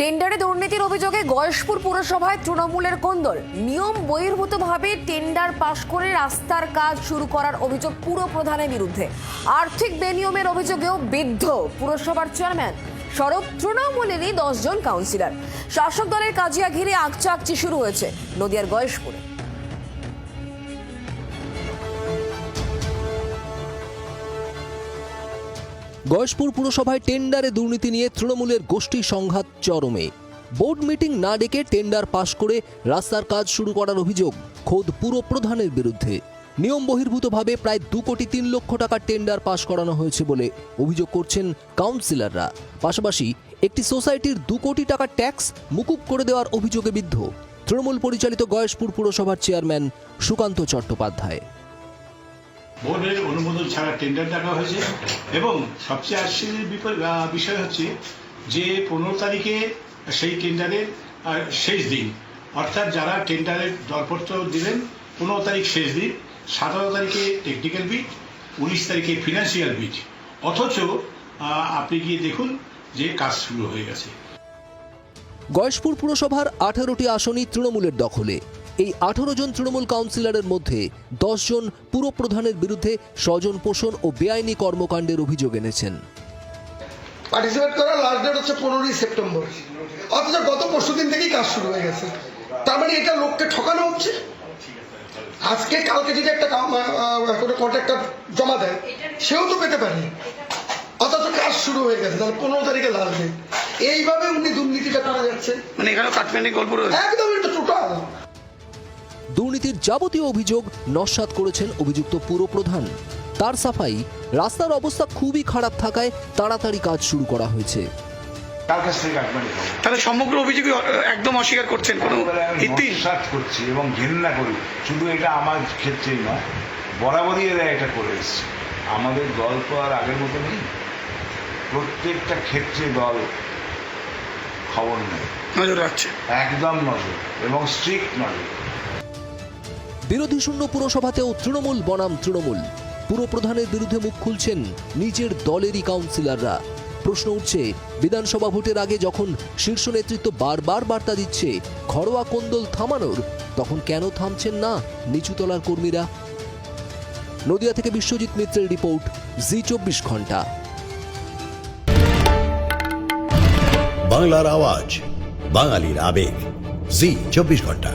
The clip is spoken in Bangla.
টেন্ডারে দুর্নীতির অভিযোগে গয়েশপুর পুরসভায় তৃণমূলের কোন্দল। নিয়ম বহির্ভূতভাবে টেন্ডার পাশ করে রাস্তার কাজ শুরু করার অভিযোগ পুর প্রধানের বিরুদ্ধে। আর্থিক বেনিয়মের অভিযোগেও বিদ্ধ পুরসভার চেয়ারম্যান সড়ক তৃণমূলেরই দশজন কাউন্সিলর। শাসক দলের কাজিয়া ঘিরে আকচাকচি শুরু হয়েছে নদিয়ার গয়েশপুরে। গয়েশপুর পুরসভায় টেন্ডারে দুর্নীতি নিয়ে তৃণমূলের গোষ্ঠী সংঘাত চরমে। বোর্ড মিটিং না ডেকে টেন্ডার পাশ করে রাস্তার কাজ শুরু করার অভিযোগ খোদ পুরপ্রধানের বিরুদ্ধে। নিয়ম বহির্ভূতভাবে প্রায় দু কোটি তিন লক্ষ টাকার টেন্ডার পাশ করানো হয়েছে বলে অভিযোগ করছেন কাউন্সিলররা। পাশাপাশি একটি সোসাইটির দু কোটি টাকার ট্যাক্স মুকুব করে দেওয়ার অভিযোগে বিদ্ধ। তৃণমূল পরিচালিত গয়েশপুর পুরসভার চেয়ারম্যান সুকান্ত চট্টোপাধ্যায়। বোর্ডের অনুমোদন ছাড়া টেন্ডার ডাকা হয়েছে। এবং সবচেয়ে আশ্চর্যের বিষয় হচ্ছে যে পনেরো তারিখে সেই টেন্ডারের শেষ দিন। অর্থাৎ যারা টেন্ডারের দরপত্র দিলেন, পনেরো তারিখ শেষ দিন, সতেরো তারিখে টেকনিক্যাল বিট উনিশ তারিখে ফিনান্সিয়াল বিট অথচ আপনি গিয়ে দেখুন যে কাজ শুরু হয়ে গেছে। গয়েশপুর পুরসভার আঠারোটি আসনই তৃণমূলের দখলে। এই আঠারো জন তৃণমূল কাউন্সিলরের মধ্যে দশ জন পুরপ্রধানের বিরুদ্ধে স্বজন পোষণ ও বেআইনি কর্মকাণ্ডের অভিযোগ এনেছেন। পার্টিসিপেট করার লাস্ট ডেট হচ্ছে পনেরোই সেপ্টেম্বর। অথচ গত পরশু দিন থেকেই কাজ শুরু হয়ে গেছে। তার মানে এটা লোককে ঠকানো হচ্ছে? আজকে কালকে যদি একটা কোনো কন্ট্রাক্টর জমা দেয় সেও তো পেতে পারে। অথচ কাজ শুরু হয়ে গেছে তাহলে পনেরো তারিখে লাস্ট ডেট এইভাবে উনি দুর্নীতিটা করা যাচ্ছে মানে এখানে কাটমানি গল্প রয়েছে? একদম এটা টোটাল যাবতীয় অভিযোগ নস্বাত করেছেন অভিযুক্ত পুরপ্রধান তার সাফাই রাস্তার অবস্থা খুবই খারাপ থাকায় তাড়াতাড়ি কাজ শুরু করা হয়েছে। তার কাছ থেকে তাহলে সমগ্র অভিযোগ একদম অস্বীকার করছেন কোনো নস্যাৎ করছি এবং ঘৃণা করি শুধু এটা আমার ক্ষেত্রেই নয় বরাবরই এরা এটা করে এসছে। আমাদের দল তো আর আগের মতো নেই। প্রত্যেকটা ক্ষেত্রে দল খবর নেই নজর রাখছে। একদম নজর এবং স্ট্রিক্ট নজর। বিরোধী শূন্য পুরসভাতেও তৃণমূল বনাম তৃণমূল। পুরপ্রধানের বিরুদ্ধে মুখ খুলছেন নিজের দলেরই কাউন্সিলররা। প্রশ্ন উঠছে, বিধানসভা ভোটের আগে যখন শীর্ষ নেতৃত্ব বারবার বার্তা দিচ্ছে, ঘরোয়া কোন্দল থামানোর, তখন কেন থামছেন না নিচুতলার কর্মীরা? নদিয়া থেকে বিশ্বজিৎ মিত্রের রিপোর্ট, জি চব্বিশ ঘণ্টা। বাংলার আওয়াজ, বাঙালির আবেগ, জি চব্বিশ ঘণ্টা।